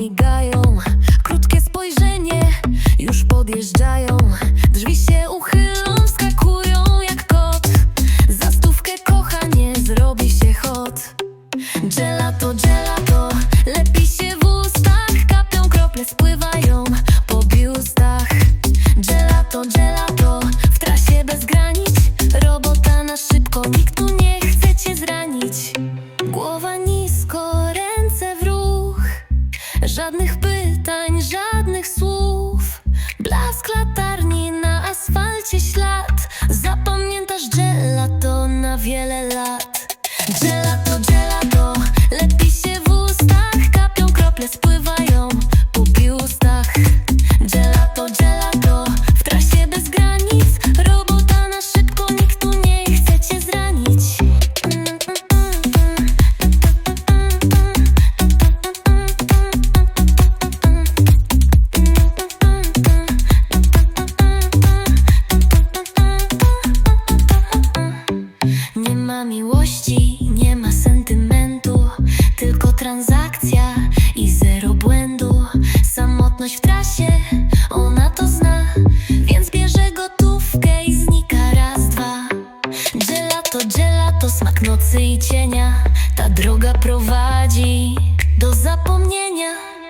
migają. Krótkie spojrzenie, już podjeżdżają. Drzwi się uchylą, wskakują jak kot. Za stówkę kochanie, zrobi się hot. Gelato, gelato, lepi się w ustach. Kapią krople, spływają. Żadnych pytań, żadnych słów. Blask latarni na asfalcie ślad. Zapamiętasz gelato na wiele lat. Samotność w trasie, ona to zna, więc bierze gotówkę i znika raz, dwa. Gelato, gelato, smak nocy i cienia, ta droga prowadzi do zapomnienia.